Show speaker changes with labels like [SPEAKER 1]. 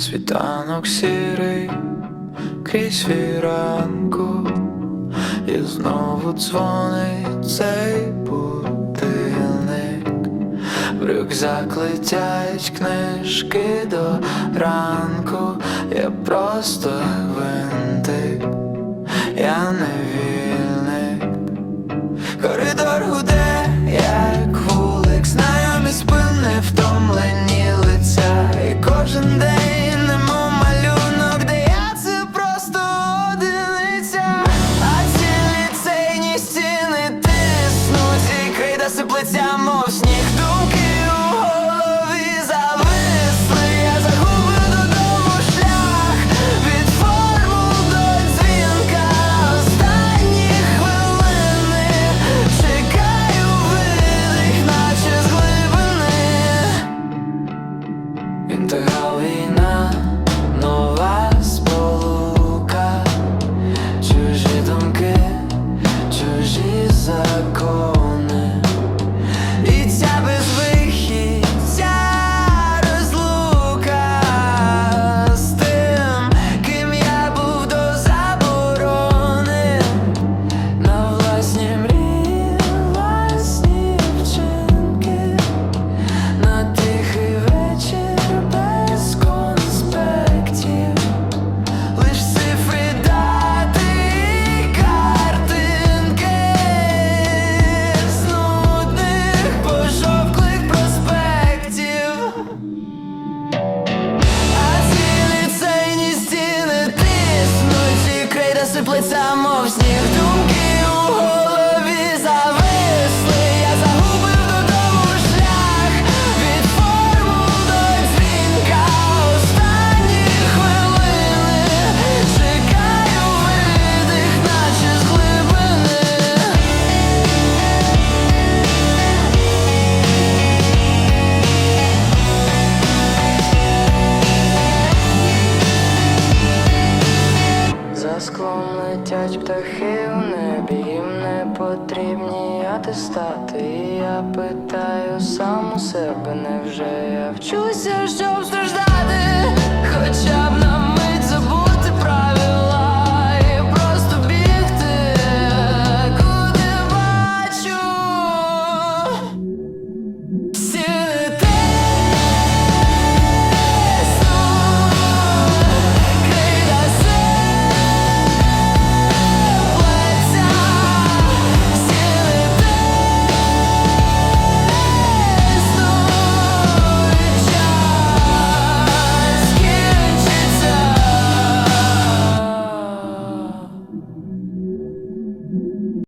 [SPEAKER 1] світанок сірий, крізь віранку, і знову дзвонить цей будильник, в рюкзак летять книжки до ранку, я просто вин. інтеграл і в небі, їм не потрібні атестати. Я питаю сам у себе, невже я вчуся, що зробити